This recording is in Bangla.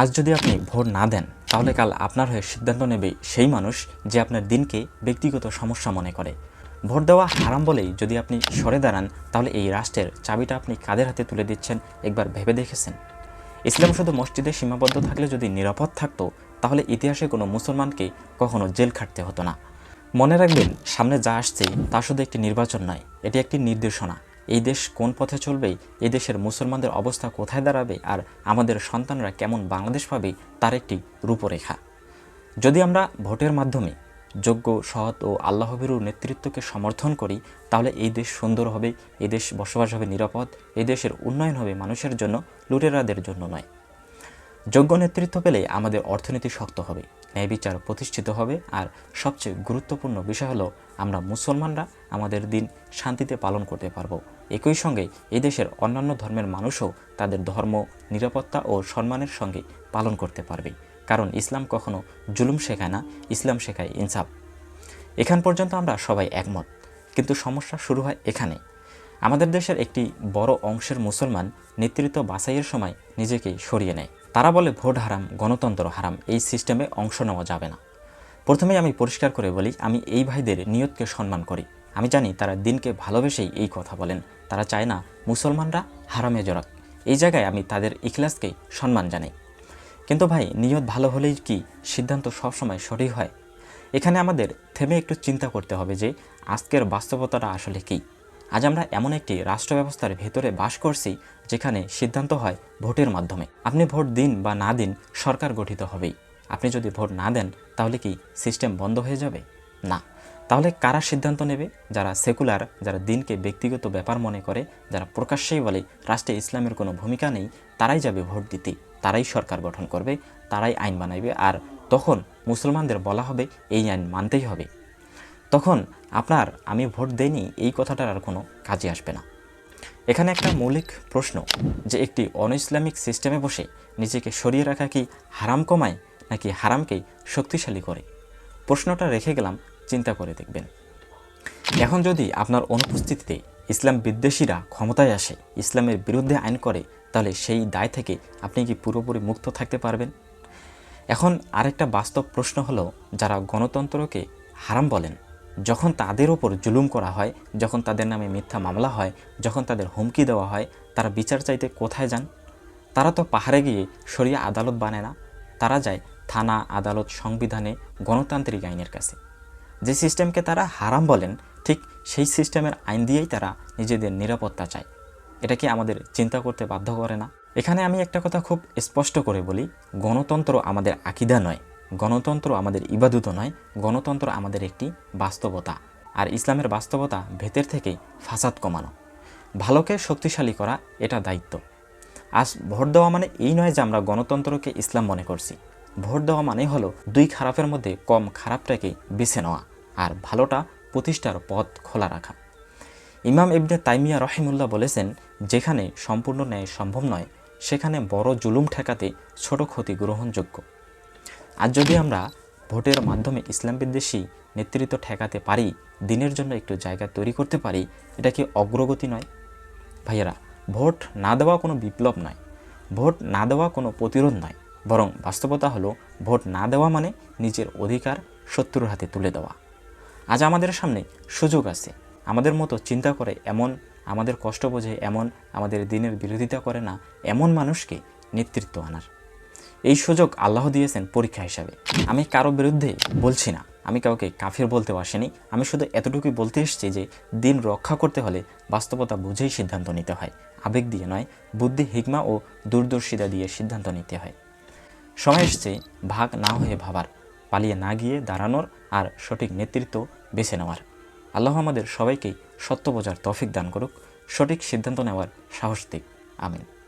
আজ যদি আপনি ভোট না দেন, তাহলে কাল আপনার হয়ে সিদ্ধান্ত নেবে সেই মানুষ যে আপনার দিনকে ব্যক্তিগত সমস্যা মনে করে। ভোট দেওয়া হারাম বলেই যদি আপনি সরে দাঁড়ান, তাহলে এই রাষ্ট্রের চাবিটা আপনি কাদের হাতে তুলে দিচ্ছেন একবার ভেবে দেখেছেন। ইসলাম শুধু মসজিদে সীমাবদ্ধ থাকলে যদি নিরাপদ থাকতো, তাহলে ইতিহাসে কোনো মুসলমানকে কখনো জেল খাটতে হতো না। মনে রাখবেন, সামনে যা আসছে তা শুধু একটি নির্বাচন নয়, এটি একটি নির্দেশনা। এই দেশ কোন পথে চলবে? এই দেশের মুসলমানদের অবস্থা কোথায় দাঁড়াবে? আর আমাদের সন্তানরা কেমন বাংলাদেশ পাবে? তার একটি রূপরেখা। যদি আমরা ভোটের মাধ্যমে যোগ্য, সৎ ও আল্লাহবিরুর নেতৃত্বকে সমর্থন করি, তাহলে এই দেশ সুন্দর হবে এদেশ দেশ বসবাস হবে নিরাপদ, এই দেশের উন্নয়ন হবে মানুষের জন্য, লুটেরাদের জন্য নয়। যোগ্য নেতৃত্ব পেলে আমাদের অর্থনীতি শক্ত হবে, ন্যায় বিচার প্রতিষ্ঠিত হবে, আর সবচেয়ে গুরুত্বপূর্ণ বিষয় হলো আমরা মুসলমানরা আমাদের দিন শান্তিতে পালন করতে পারব। একই সঙ্গে এই দেশের অন্যান্য ধর্মের মানুষও তাদের ধর্ম, নিরাপত্তা ও সম্মানের সঙ্গে পালন করতে পারবে। কারণ ইসলাম কখনো জুলুম শেখায় না, ইসলাম শেখায় ইনসাফ। এখান পর্যন্ত আমরা সবাই একমত, কিন্তু সমস্যা শুরু হয় এখানে। আমাদের দেশের একটি বড় অংশের মুসলমান নেতৃত্ব বাছাইয়ের সময় নিজেকে সরিয়ে নেয়। তারা বলে ভোট হারাম, গণতন্ত্র হারাম, এই সিস্টেমে অংশ নেওয়া যাবে না। প্রথমেই আমি পরিষ্কার করে বলি, আমি এই ভাইদের নিয়তকে সম্মান করি। আমি জানি তারা দিনকে ভালোবেসেই এই কথা বলেন। তারা চায় না মুসলমানরা হারামে জড়াক। এই জায়গায় আমি তাদের ইখলাসকে সম্মান জানাই। কিন্তু ভাই, নিয়ত ভালো হলেই কি সিদ্ধান্ত সবসময় সঠিক হয়? এখানে আমাদের থেমে একটু চিন্তা করতে হবে যে, আজকের বাস্তবতাটা আসলে কী? আজ আমরা এমন একটি রাষ্ট্র ব্যবস্থার ভেতরে বাস করছি যেখানে সিদ্ধান্ত হয় ভোটের মাধ্যমে। আপনি ভোট দিন বা না দিন সরকার গঠিত হবেই। আপনি যদি ভোট না দেন, তাহলে কি সিস্টেম বন্ধ হয়ে যাবে? না। তাহলে কারা সিদ্ধান্ত নেবে? যারা সেকুলার, যারা দিনকে ব্যক্তিগত ব্যাপার মনে করে, যারা প্রকাশ্যেই বলে রাষ্ট্রে ইসলামের কোনো ভূমিকা নেই, তারাই যাবে ভোট দিতে। তারাই সরকার গঠন করবে, তারাই আইন বানাইবে, আর তখন মুসলমানদের বলা হবে, এই আইন মানতেই হবে। তখন আপনার আমি ভোট দেইনি, এই কথাটার আর কোনো কাজে আসবে না। এখানে একটা মৌলিক প্রশ্ন, যে একটি অন ইসলামিক সিস্টেমে বসে নিজেকে সরিয়ে রাখা কি হারাম কমায়, নাকি হারামকেই শক্তিশালী করে? প্রশ্নটা রেখে গেলাম, চিন্তা করে দেখবেন। এখন যদি আপনার অনুপস্থিতিতে ইসলাম বিদ্বেষীরা ক্ষমতায় আসে, ইসলামের বিরুদ্ধে আইন করে, তাহলে সেই দায় থেকে আপনি কি পুরোপুরি মুক্ত থাকতে পারবেন? এখন আরেকটা বাস্তব প্রশ্ন হলো, যারা গণতন্ত্রকে হারাম বলেন যখন তাদের ওপর জুলুম করা হয়, যখন তাদের নামে মিথ্যা মামলা হয়, যখন তাদের হুমকি দেওয়া হয়, তারা বিচার চাইতে কোথায় যান? তারা তো পাহাড়ে গিয়ে সরিয়া আদালত বানায় না। তারা যায় থানা, আদালত, সংবিধানে গণতান্ত্রিক আইনের কাছে। যে সিস্টেমকে তারা হারাম বলেন, ঠিক সেই সিস্টেমের আইন দিয়েই তারা নিজেদের নিরাপত্তা চায়। এটা কি আমাদের চিন্তা করতে বাধ্য করে না? এখানে আমি একটা কথা খুব স্পষ্ট করে বলি, গণতন্ত্র আমাদের আকিদা নয়। গণতন্ত্র আমাদের ইবাদত নয়, গণতন্ত্র আমাদের একটি বাস্তবতা। আর ইসলামের বাস্তবতা ভেতর থেকেই ফাসাদ কমানো। ভালোকে শক্তিশালী করা এটা দায়িত্ব। আজ ভোট দেওয়া মানে এই নয় যে আমরা গণতন্ত্রকে ইসলাম মনে করছি। ভোট দেওয়া মানে হলো দুই খারাপের মধ্যে কম খারাপটাকে বেছে নেওয়া আর ভালোটা প্রতিষ্ঠার পথ খোলা রাখা। ইমাম ইবনে তাইমিয়া রহিমুল্লাহ বলেছেন, যেখানে সম্পূর্ণ ন্যায় সম্ভব নয়, সেখানে বড় জুলুম ঠেকাতে ছোট ক্ষতি গ্রহণযোগ্য। আজ যদি আমরা ভোটের মাধ্যমে ইসলাম বিদ্বেষী নেতৃত্ব ঠেকাতে পারি, দিনের জন্য একটু জায়গা তৈরি করতে পারি, এটা কি অগ্রগতি নয়? ভাইয়েরা, ভোট না দেওয়া কোনো বিপ্লব নয়। ভোট না দেওয়া কোনো প্রতিরোধ নয়। বরং বাস্তবতা হলো, ভোট না দেওয়া মানে নিজের অধিকার শত্রুর হাতে তুলে দেওয়া। আজ আমাদের সামনে সুযোগ আছে। আমাদের মতো চিন্তা করে এমন, আমাদের কষ্ট বোঝে এমন, আমাদের দিনের বিরোধিতা করে না এমন মানুষকে নেতৃত্ব আনার। এই সুযোগ আল্লাহ দিয়েছেন পরীক্ষা হিসাবে। আমি কারও বিরুদ্ধে বলছি না। আমি কাউকে কাফির বলতেও আসেনি। আমি শুধু এতটুকুই বলতে এসেছি যে, দিন রক্ষা করতে হলে বাস্তবতা বুঝেই সিদ্ধান্ত নিতে হয়। আবেগ দিয়ে নয়, বুদ্ধি, হিকমা ও দূরদর্শিতা দিয়ে সিদ্ধান্ত নিতে হয়। সময় এসছে ভাগ না হয়ে ভাবার, পালিয়ে না গিয়ে দাঁড়ানোর আর সঠিক নেতৃত্ব বেছে নেওয়ার। আল্লাহ আমাদের সবাইকেই সত্য বোঝার তফিক দান করুক। সঠিক সিদ্ধান্ত নেওয়ার সাহস দিক। আমিন।